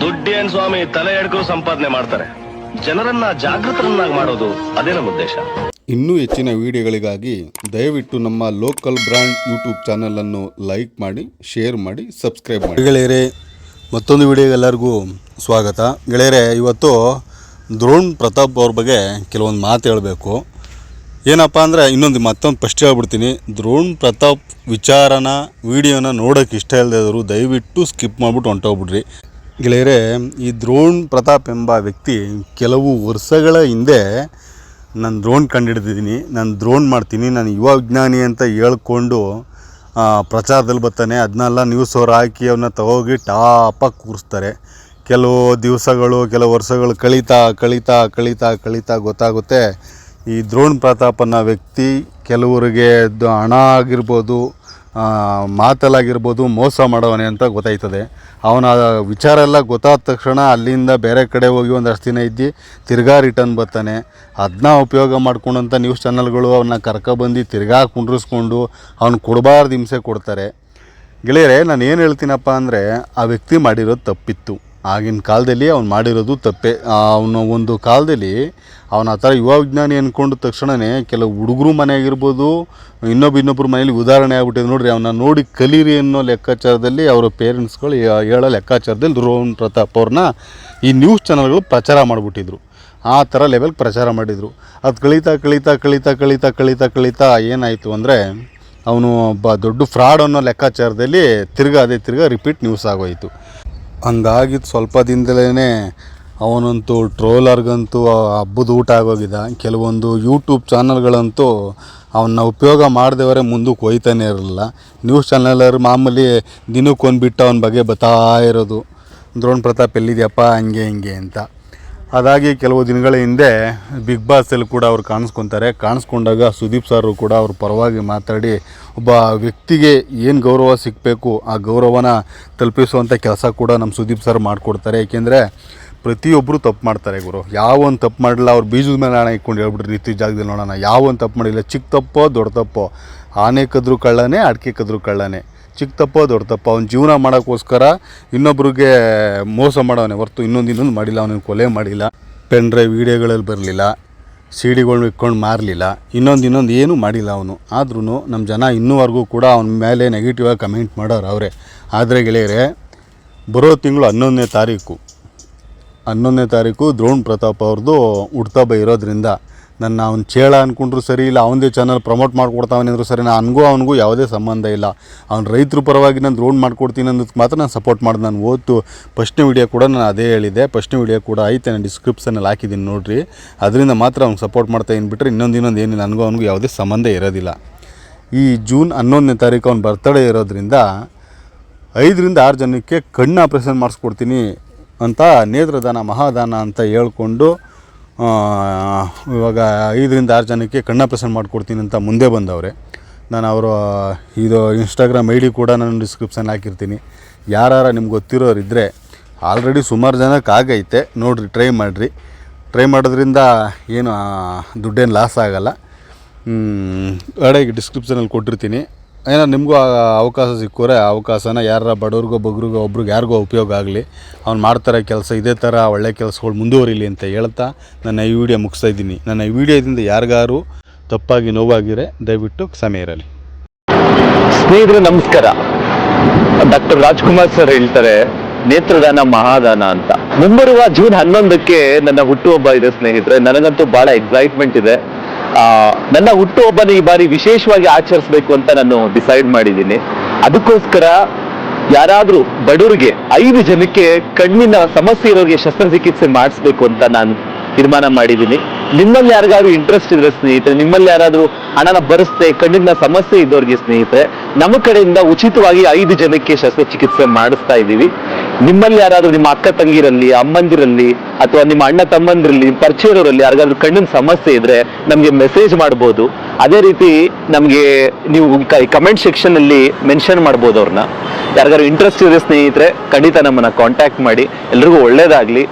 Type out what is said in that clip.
ದುಡ್ಡೇನ್ ಸ್ವಾಮಿ ತಲೆ ಎಡ್ಕೋ ಸಂಪಾದನೆ ಮಾಡ್ತಾರೆ. ಜನರನ್ನ ಜಾಗೃತರನ್ನಾಗಿ ಮಾಡೋದು ಅದೇ ನಮ್ಮ ಉದ್ದೇಶ. ಇನ್ನೂ ಹೆಚ್ಚಿನ ವಿಡಿಯೋಗಳಿಗಾಗಿ ದಯವಿಟ್ಟು ನಮ್ಮ ಲೋಕಲ್ ಬ್ರ್ಯಾಂಡ್ ಯೂಟ್ಯೂಬ್ ಚಾನಲನ್ನು ಲೈಕ್ ಮಾಡಿ ಶೇರ್ ಮಾಡಿ ಸಬ್ಸ್ಕ್ರೈಬ್ ಮಾಡಿ. ಗೆಳೆಯರೇ ಮತ್ತೊಂದು ವಿಡಿಯೋಗೆ ಎಲ್ಲರಿಗೂ ಸ್ವಾಗತ. ಗೆಳೆಯರೇ ಇವತ್ತು ದ್ರೋಣ್ ಪ್ರತಾಪ್ ಅವ್ರ ಬಗ್ಗೆ ಕೆಲವೊಂದು ಮಾತು ಹೇಳಬೇಕು. ಏನಪ್ಪ ಅಂದರೆ ಇನ್ನೊಂದು ಮತ್ತೊಂದು ಫಸ್ಟ್ ಹೇಳ್ಬಿಡ್ತೀನಿ. ದ್ರೋಣ್ ಪ್ರತಾಪ್ ವಿಚಾರನ ವಿಡಿಯೋನ ನೋಡೋಕೆ ಇಷ್ಟ ಇಲ್ಲದಿದ್ರು ದಯವಿಟ್ಟು ಸ್ಕಿಪ್ ಮಾಡಿಬಿಟ್ಟು ಹೊಂಟೋಗ್ಬಿಡ್ರಿ. ಗೆಳೆಯರೇ, ಈ ದ್ರೋಣ್ ಪ್ರತಾಪ್ ಎಂಬ ವ್ಯಕ್ತಿ ಕೆಲವು ವರ್ಷಗಳ ಹಿಂದೆ ನಾನು ದ್ರೋಣ್ ಕಂಡುಹಿಡಿದಿದ್ದೀನಿ ನಾನು ದ್ರೋಣ್ ಮಾಡ್ತೀನಿ, ನಾನು ಯುವ ವಿಜ್ಞಾನಿ ಅಂತ ಹೇಳ್ಕೊಂಡು ಪ್ರಚಾರದಲ್ಲಿ ಬರ್ತಾನೆ. ಅದನ್ನೆಲ್ಲ ನ್ಯೂಸ್ ಅವ್ರು ಹಾಕಿ ಅವನ್ನ ತಗೋಗಿ ಟಾಪಾಗಿ ಕೂರಿಸ್ತಾರೆ. ಕೆಲವು ದಿವಸಗಳು, ಕೆಲವು ವರ್ಷಗಳು ಕಳೀತಾ ಕಳೀತಾ ಕಳೀತಾ ಕಳೀತಾ ಗೊತ್ತಾಗುತ್ತೆ. ಈ ದ್ರೋಣ್ ಪ್ರತಾಪ್ ಅನ್ನೋ ವ್ಯಕ್ತಿ ಕೆಲವರಿಗೆ ಹಣ ಆಗಿರ್ಬೋದು ಮಾತಲ್ಲಾಗಿರ್ಬೋದು ಮೋಸ ಮಾಡವನೆ ಅಂತ ಗೊತ್ತಾಯ್ತದೆ. ಅವನ ವಿಚಾರ ಎಲ್ಲ ಗೊತ್ತಾದ ತಕ್ಷಣ ಅಲ್ಲಿಂದ ಬೇರೆ ಕಡೆ ಹೋಗಿ ಒಂದಷ್ಟು ದಿನ ಇದ್ದು ತಿರ್ಗಾ ರಿಟರ್ನ್ ಬರ್ತಾನೆ. ಅದನ್ನ ಉಪಯೋಗ ಮಾಡ್ಕೊಂಡಂಥ ನ್ಯೂಸ್ ಚಾನಲ್ಗಳು ಅವನ್ನ ಕರ್ಕೊಬಂದು ತಿರ್ಗಾ ಕುಂಡ್ರಿಸ್ಕೊಂಡು ಅವ್ನು ಕೊಡಬಾರ್ದು ಹಿಂಸೆ ಕೊಡ್ತಾರೆ. ಗೆಳೆಯರೆ, ನಾನು ಏನು ಹೇಳ್ತೀನಪ್ಪ ಅಂದರೆ, ಆ ವ್ಯಕ್ತಿ ಮಾಡಿರೋದು ತಪ್ಪಿತ್ತು. ಆಗಿನ ಕಾಲದಲ್ಲಿ ಅವ್ನು ಮಾಡಿರೋದು ತಪ್ಪೇ. ಅವನು ಒಂದು ಕಾಲದಲ್ಲಿ ಅವನ ಆ ಥರ ಯುವ ವಿಜ್ಞಾನಿ ಅಂದ್ಕೊಂಡ ತಕ್ಷಣವೇ ಕೆಲವು ಹುಡುಗರು ಮನೆ ಆಗಿರ್ಬೋದು, ಇನ್ನೊಬ್ಬ ಇನ್ನೊಬ್ಬರ ಮನೇಲಿ ಉದಾಹರಣೆ ಆಗಿಬಿಟ್ಟಿದೆ ನೋಡಿರಿ ಅವನ್ನ ನೋಡಿ ಕಲೀರಿ ಅನ್ನೋ ಲೆಕ್ಕಾಚಾರದಲ್ಲಿ ಅವರ ಪೇರೆಂಟ್ಸ್ಗಳು ಹೇಳೋ ಲೆಕ್ಕಾಚಾರದಲ್ಲಿ ರೋಹನ್ ಪ್ರತಾಪ್ ಅವ್ರನ್ನ ಈ ನ್ಯೂಸ್ ಚಾನಲ್ಗಳು ಪ್ರಚಾರ ಮಾಡಿಬಿಟ್ಟಿದ್ರು. ಆ ಥರ ಲೆವೆಲ್ಗೆ ಪ್ರಚಾರ ಮಾಡಿದರು. ಅದು ಕಳೀತಾ ಕಳೀತಾ ಕಳೀತಾ ಕಳೀತಾ ಕಳೀತಾ ಕಳೀತಾ ಏನಾಯಿತು ಅಂದರೆ ಅವನು ಒಬ್ಬ ದೊಡ್ಡ ಫ್ರಾಡ್ ಅನ್ನೋ ಲೆಕ್ಕಾಚಾರದಲ್ಲಿ ತಿರ್ಗಾ ಅದೇ ತಿರ್ಗಾ ರಿಪೀಟ್ ನ್ಯೂಸ್ ಆಗೋಯಿತು. ಹಂಗಾಗಿದ್ದು ಸ್ವಲ್ಪ ದಿನದಲ್ಲೇ ಅವನಂತೂ ಟ್ರೋಲರ್ಗಂತೂ ಹಬ್ಬದ ಊಟ ಆಗೋಗಿದ್ದ ಕೆಲವೊಂದು ಯೂಟ್ಯೂಬ್ ಚಾನಲ್ಗಳಂತೂ ಅವನ್ನ ಉಪಯೋಗ ಮಾಡಿದವರೇ ಮುಂದಕ್ಕೆ ಹೋಯ್ತಾನೆ ಇರಲಿಲ್ಲ. ನ್ಯೂಸ್ ಚಾನಲರು ಮಾಮೂಲಿ ದಿನಕ್ಕೊಂದು ಬಿಟ್ಟು ಅವನ ಬಗ್ಗೆ ಬತ್ತಾ ಇರೋದು. ದ್ರೋಣ್ ಪ್ರತಾಪ್ ಎಲ್ಲಿದೆಯಪ್ಪ? ಹಂಗೆ, ಹಿಂಗೆ ಅಂತ. ಅದಾಗಿ ಕೆಲವು ದಿನಗಳ ಹಿಂದೆ ಬಿಗ್ ಬಾಸಲ್ಲಿ ಕೂಡ ಅವ್ರು ಕಾಣಿಸ್ಕೊತಾರೆ. ಕಾಣಿಸ್ಕೊಂಡಾಗ ಸುದೀಪ್ ಸರ್ ಕೂಡ ಅವ್ರ ಪರವಾಗಿ ಮಾತಾಡಿ ಒಬ್ಬ ವ್ಯಕ್ತಿಗೆ ಏನು ಗೌರವ ಸಿಗಬೇಕು, ಆ ಗೌರವನ ತಲುಪಿಸುವಂಥ ಕೆಲಸ ಕೂಡ ನಮ್ಮ ಸುದೀಪ್ ಸರ್ ಮಾಡಿಕೊಡ್ತಾರೆ. ಏಕೆಂದರೆ ಪ್ರತಿಯೊಬ್ಬರು ತಪ್ಪು ಮಾಡ್ತಾರೆ ಗುರು. ಯಾವೊಂದು ತಪ್ಪು ಮಾಡಿಲ್ಲ ಅವ್ರು ಬೀಜದ ಮೇಲೆ ಹಣ ಇಟ್ಕೊಂಡು ಹೇಳ್ಬಿಟ್ರಿ ನಿತ್ಯ ಜಾಗದಲ್ಲಿ ನೋಡೋಣ. ಯಾವೊಂದು ತಪ್ಪು ಮಾಡಿಲ್ಲ ಚಿಕ್ಕ ತಪ್ಪೋ ದೊಡ್ಡ ತಪ್ಪೋ. ಆನೆ ಕದ್ರು ಕಳ್ಳನೇ, ಅಡಿಕೆ ಕದ್ರು ಕಳ್ಳನೇ. ಚಿಕ್ಕ ತಪ್ಪೋ, ದೊಡ್ಡ ತಪ್ಪ. ಅವ್ನ ಜೀವನ ಮಾಡೋಕ್ಕೋಸ್ಕರ ಇನ್ನೊಬ್ರಿಗೆ ಮೋಸ ಮಾಡೋನೆ ಹೊರ್ತು ಇನ್ನೊಂದು ಇನ್ನೊಂದು ಮಾಡಿಲ್ಲ, ಅವನಿಗೆ ಕೊಲೆ ಮಾಡಿಲ್ಲ, ಪೆನ್ ಡ್ರೈವ್ ವೀಡಿಯೋಗಳಲ್ಲಿ ಬರಲಿಲ್ಲ ಸಿ ಡಿಗಳ್ನ ಇಟ್ಕೊಂಡು ಮಾರಲಿಲ್ಲ, ಇನ್ನೊಂದು ಇನ್ನೊಂದು ಏನೂ ಮಾಡಿಲ್ಲ ಅವನು. ಆದ್ರೂ ನಮ್ಮ ಜನ ಇನ್ನೂವರೆಗೂ ಕೂಡ ಅವನ ಮೇಲೆ ನೆಗೆಟಿವ್ ಆಗಿ ಕಮೆಂಟ್ ಮಾಡೋರು ಅವರೇ. ಆದರೆ ಗೆಳೆಯರೆ, ಬರೋ ತಿಂಗಳು ಹನ್ನೊಂದನೇ ತಾರೀಕು. ಹನ್ನೊಂದನೇ ತಾರೀಕು ದ್ರೋಣ್ ಪ್ರತಾಪ್ ಅವ್ರದ್ದು ಹುಡ್ತಬ್ಬ ಇರೋದ್ರಿಂದ ನನ್ನ ಅವ್ನು ಚೇಳ ಅಂದ್ಕೊಂಡ್ರು ಸರಿ ಇಲ್ಲ, ಅವನದೇ ಚಾನಲ್ ಪ್ರಮೋಟ್ ಮಾಡ್ಕೊಡ್ತಾವನೆ ಅಂದರೂ ಸರಿ ನನಗೂ ಅವನಿಗೂ ಯಾವುದೇ ಸಂಬಂಧ ಇಲ್ಲ. ಅವ್ನು ರೈತರ ಪರವಾಗಿ ನಾನು ರೋಡ್ ಮಾಡ್ಕೊಡ್ತೀನಿ ಅನ್ನೋದಕ್ಕೆ ಮಾತ್ರ ನಾನು ಸಪೋರ್ಟ್ ಮಾಡಿದೆ. ನಾನು ಓದ್ತು ಫಸ್ಟ್ನೇ ವಿಡಿಯೋ ಕೂಡ ನಾನು ಅದೇ ಹೇಳಿದೆ ಫಸ್ಟ್ನೇ ವಿಡಿಯೋ ಕೂಡ ಐತೆ, ನಾನು ಡಿಸ್ಕ್ರಿಪ್ಷನಲ್ಲಿ ಹಾಕಿದ್ದೀನಿ ನೋಡಿರಿ. ಅದರಿಂದ ಮಾತ್ರ ಅವ್ನು ಸಪೋರ್ಟ್ ಮಾಡ್ತಾ ಇದ್ದೀನಿ ಬಿಟ್ಟರೆ ಇನ್ನೊಂದು ಇನ್ನೊಂದು ಏನಿಲ್ಲ, ನನಗೂ ಅವನಿಗೂ ಯಾವುದೇ ಸಂಬಂಧ ಇರೋದಿಲ್ಲ. ಈ ಜೂನ್ ಹನ್ನೊಂದನೇ ತಾರೀಕು ಅವ್ನು ಬರ್ತಡೇ ಇರೋದ್ರಿಂದ ಐದರಿಂದ ಆರು ಜನಕ್ಕೆ ಕಣ್ಣು ಆಪ್ರೇಷನ್ ಮಾಡಿಸ್ಕೊಡ್ತೀನಿ ಅಂತ ನೇತ್ರದಾನ, ಮಹಾದಾನ ಅಂತ ಹೇಳ್ಕೊಂಡು ಇವಾಗ ಐದರಿಂದ ಆರು ಜನಕ್ಕೆ ಕಣ್ಣಾಪ್ರೇಷನ್ ಮಾಡಿಕೊಡ್ತೀನಿ ಅಂತ ಮುಂದೆ ಬಂದವ್ರೆ. ನಾನು ಅವರ ಇದು ಇನ್ಸ್ಟಾಗ್ರಾಮ್ ಐ ಡಿ ಕೂಡ ನಾನು ಡಿಸ್ಕ್ರಿಪ್ಷನ್ ಹಾಕಿರ್ತೀನಿ. ಯಾರು ನಿಮ್ಗೆ ಗೊತ್ತಿರೋರು ಇದ್ದರೆ ಆಲ್ರೆಡಿ ಸುಮಾರು ಜನಕ್ಕೆ ಆಗೈತೆ. ನೋಡಿರಿ ಟ್ರೈ ಮಾಡಿರಿ. ಟ್ರೈ ಮಾಡೋದ್ರಿಂದ ಏನು ದುಡ್ಡೇನು ಲಾಸ್ ಆಗೋಲ್ಲ. ಅಡೆಗೆ ಡಿಸ್ಕ್ರಿಪ್ಷನಲ್ಲಿ ಕೊಟ್ಟಿರ್ತೀನಿ. ಏನೋ ನಿಮಗೂ ಅವಕಾಶ ಸಿಕ್ಕೋರೆ, ಆ ಅವಕಾಶನ ಯಾರ ಬಡವ್ರಿಗೋ, ಬಗ್ರಿಗೋ, ಒಬ್ರಿಗೆ ಯಾರಿಗೋ ಉಪಯೋಗ ಆಗಲಿ. ಅವ್ನು ಮಾಡ್ತಾರೆ ಕೆಲಸ ಇದೇ ಥರ ಒಳ್ಳೆ ಕೆಲಸಗಳು ಮುಂದುವರಿಲಿ ಅಂತ ಹೇಳ್ತಾ ನನ್ನ ಈ ವಿಡಿಯೋ ಮುಗಿಸ್ತಾ ಇದ್ದೀನಿ. ನನ್ನ ಈ ವಿಡಿಯೋದಿಂದ ಯಾರಿಗಾರು ತಪ್ಪಾಗಿ ನೋವಾಗಿರೆ ದಯವಿಟ್ಟು ಕ್ಷಮೆ ಇರಲಿ. ಸ್ನೇಹಿತರೆ, ನಮಸ್ಕಾರ. ಡಾಕ್ಟರ್ ರಾಜ್ಕುಮಾರ್ ಸರ್ ಹೇಳ್ತಾರೆ, ನೇತ್ರದಾನ ಮಹಾದಾನ ಅಂತ. ಮುಂಬರುವ ಜೂನ್ ಹನ್ನೊಂದಕ್ಕೆ ನನ್ನ ಹುಟ್ಟುಹಬ್ಬ ಇದೆ ಸ್ನೇಹಿತರೆ. ನನಗಂತೂ ಬಹಳ ಎಕ್ಸೈಟ್ಮೆಂಟ್ ಇದೆ. ನನ್ನ ಹುಟ್ಟುಹಬ್ಬನ ಈ ಬಾರಿ ವಿಶೇಷವಾಗಿ ಆಚರಿಸಬೇಕು ಅಂತ ನಾನು ಡಿಸೈಡ್ ಮಾಡಿದ್ದೀನಿ. ಅದಕ್ಕೋಸ್ಕರ ಯಾರಾದ್ರೂ ಬಡವರಿಗೆ, ಐದು ಜನಕ್ಕೆ ಕಣ್ಣಿನ ಸಮಸ್ಯೆ ಇರೋರಿಗೆ ಶಸ್ತ್ರಚಿಕಿತ್ಸೆ ಮಾಡಿಸ್ಬೇಕು ಅಂತ ನಾನು ತೀರ್ಮಾನ ಮಾಡಿದ್ದೀನಿ. ನಿಮ್ಮಲ್ಲಿ ಯಾರಿಗಾದ್ರೂ ಇಂಟ್ರೆಸ್ಟ್ ಇದ್ರೆ ಸ್ನೇಹಿತರೆ, ನಿಮ್ಮಲ್ಲಿ ಯಾರಾದ್ರೂ ಹಣನ ಬರೆಸ್ತೆ ಕಣ್ಣಿನ ಸಮಸ್ಯೆ ಇದ್ದವ್ರಿಗೆ ಸ್ನೇಹಿತರೆ, ನಮ್ಮ ಕಡೆಯಿಂದ ಉಚಿತವಾಗಿ ಐದು ಜನಕ್ಕೆ ಶಸ್ತ್ರಚಿಕಿತ್ಸೆ ಮಾಡಿಸ್ತಾ ಇದ್ದೀವಿ. ನಿಮ್ಮಲ್ಲಿ ಯಾರಾದ್ರೂ ನಿಮ್ಮ ಅಕ್ಕ ತಂಗಿರಲ್ಲಿ, ಅಮ್ಮಂದಿರಲ್ಲಿ, ಅಥವಾ ನಿಮ್ಮ ಅಣ್ಣ ತಮ್ಮಂದಿರಲ್ಲಿ, ನಿಮ್ಮ ಪರಿಚಯ ಇರೋರಲ್ಲಿ ಯಾರಿಗಾದ್ರೂ ಕಣ್ಣಿನ ಸಮಸ್ಯೆ ಇದ್ರೆ ನಮಗೆ ಮೆಸೇಜ್ ಮಾಡ್ಬೋದು. ಅದೇ ರೀತಿ ನಮಗೆ ನೀವು ಕಮೆಂಟ್ ಸೆಕ್ಷನ್ ಅಲ್ಲಿ ಮೆನ್ಷನ್ ಮಾಡ್ಬೋದು ಅವ್ರನ್ನ. ಯಾರಿಗಾದ್ರು ಇಂಟ್ರೆಸ್ಟ್ ಇದೆ ಸ್ನೇಹಿತರೆ, ಖಂಡಿತ ನಮ್ಮನ್ನ ಕಾಂಟ್ಯಾಕ್ಟ್ ಮಾಡಿ. ಎಲ್ರಿಗೂ ಒಳ್ಳೇದಾಗ್ಲಿ.